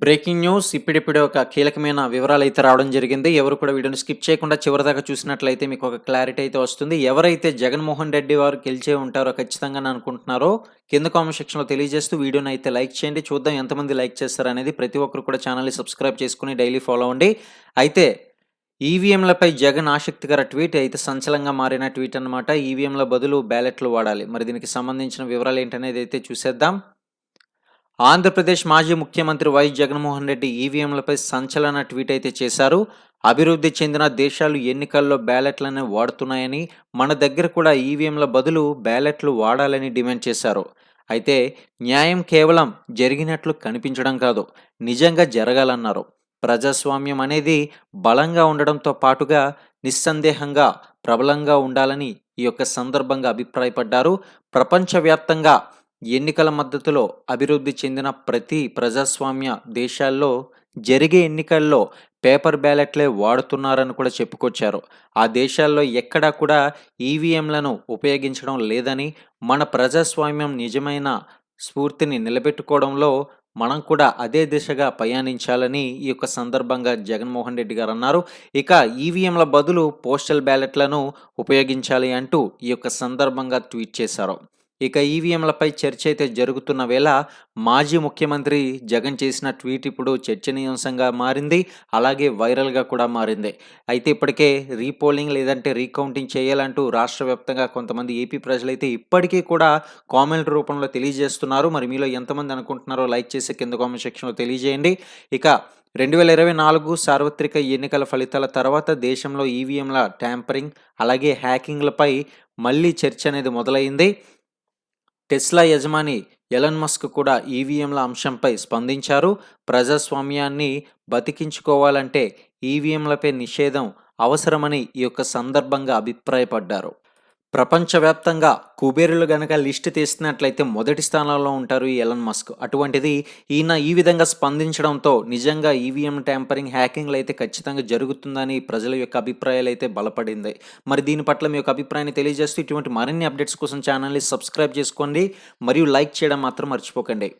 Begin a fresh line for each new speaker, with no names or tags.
Breaking news. ఇప్పుడిప్పుడే ఒక కీలకమైన వివరాలు అయితే రావడం జరిగింది. ఎవరు కూడా వీడియోని స్కిప్ చేయకుండా చివరిదాకా చూసినట్లయితే మీకు ఒక క్లారిటీ అయితే వస్తుంది. ఎవరైతే జగన్మోహన్ రెడ్డి వారు గెలిచే ఉంటారో ఖచ్చితంగా అనుకుంటున్నారో కింద కామెంట్ సెక్షన్లో తెలియజేస్తూ వీడియోని అయితే లైక్ చేయండి. చూద్దాం ఎంతమంది లైక్ చేస్తారు అనేది ప్రతి ఒక్కరు కూడా ఛానల్ని సబ్స్క్రైబ్ చేసుకుని డైలీ ఫాలో అవ్వండి. అయితే ఈవీఎంలపై జగన్ ఆసక్తికర ట్వీట్ అయితే సంచలంగా మారిన ట్వీట్ అనమాట ఈవీఎంల బదులు బ్యాలెట్లు వాడాలి. మరి దీనికి సంబంధించిన వివరాలు ఏంటనేది అయితే చూసేద్దాం. ఆంధ్రప్రదేశ్ మాజీ ముఖ్యమంత్రి వైఎస్ జగన్మోహన్ రెడ్డి ఈవీఎంలపై సంచలన ట్వీట్ అయితే చేశారు. అభివృద్ధి చెందిన దేశాలు ఎన్నికల్లో బ్యాలెట్లనే వాడుతున్నాయని మన దగ్గర కూడా ఈవీఎంల బదులు బ్యాలెట్లు వాడాలని డిమాండ్ చేశారు. అయితే న్యాయం కేవలం జరిగినట్లు కనిపించడం కాదు నిజంగా జరగాలన్నారు. ప్రజాస్వామ్యం అనేది బలంగా ఉండడంతో పాటుగా నిస్సందేహంగా ప్రబలంగా ఉండాలని ఈ యొక్క సందర్భంగా అభిప్రాయపడ్డారు. ప్రపంచవ్యాప్తంగా ఎన్నికల మద్దతులో అభివృద్ధి చెందిన ప్రతి ప్రజాస్వామ్య దేశాల్లో జరిగే ఎన్నికల్లో పేపర్ బ్యాలెట్లే వాడుతున్నారని కూడా చెప్పుకొచ్చారు. ఆ దేశాల్లో ఎక్కడా కూడా ఈవీఎంలను ఉపయోగించడం లేదని మన ప్రజాస్వామ్యం నిజమైన స్ఫూర్తిని నిలబెట్టుకోవడంలో మనం కూడా అదే దిశగా పయనించాలని ఈ యొక్క సందర్భంగా జగన్మోహన్ రెడ్డి గారు అన్నారు. ఇక ఈవీఎంల బదులు పోస్టల్ బ్యాలెట్లను ఉపయోగించాలి అంటూ ఈ యొక్క సందర్భంగా ట్వీట్ చేశారు. ఇక ఈవీఎంలపై చర్చ అయితే జరుగుతున్న వేళ మాజీ ముఖ్యమంత్రి జగన్ చేసిన ట్వీట్ ఇప్పుడు చర్చనీయాంశంగా మారింది అలాగే వైరల్గా కూడా మారింది. అయితే ఇప్పటికే రీపోలింగ్ లేదంటే రీకౌంటింగ్ చేయాలంటూ రాష్ట్ర వ్యాప్తంగా కొంతమంది ఏపీ ప్రజలైతే ఇప్పటికీ కూడా కామెంట్ రూపంలో తెలియజేస్తున్నారు. మరి మీలో ఎంతమంది అనుకుంటున్నారో లైక్ చేసి కింద కామెంట్ సెక్షన్లో తెలియజేయండి. ఇక రెండు వేల ఇరవై నాలుగు సార్వత్రిక ఎన్నికల ఫలితాల తర్వాత దేశంలో ఈవీఎంల ట్యాంపరింగ్ అలాగే హ్యాకింగ్లపై మళ్ళీ చర్చ అనేది మొదలైంది. టెస్లా యజమాని ఎలన్ మస్క్ కూడా ఈవీఎంల అంశంపై స్పందించారు. ప్రజాస్వామ్యాన్ని బతికించుకోవాలంటే ఈవీఎంలపై నిషేధం అవసరమని ఈ యొక్క సందర్భంగా అభిప్రాయపడ్డారు. ప్రపంచవ్యాప్తంగా కుబేరులు గనక లిస్ట్ తీసినట్లయితే మొదటి స్థానంలో ఉంటారు ఈ ఎలన్ మస్క్. అటువంటిది ఈయన ఈ విధంగా స్పందించడంతో నిజంగా ఈవీఎం ట్యాంపరింగ్ హ్యాకింగ్లు అయితే ఖచ్చితంగా జరుగుతుందని ప్రజల యొక్క అభిప్రాయాలు అయితే బలపడింది. మరి దీని పట్ల మీ యొక్క అభిప్రాయాన్ని తెలియజేస్తూ ఇటువంటి మరిన్ని అప్డేట్స్ కోసం ఛానల్ని సబ్స్క్రైబ్ చేసుకోండి. మరియు లైక్ చేయడం మాత్రం మర్చిపోకండి.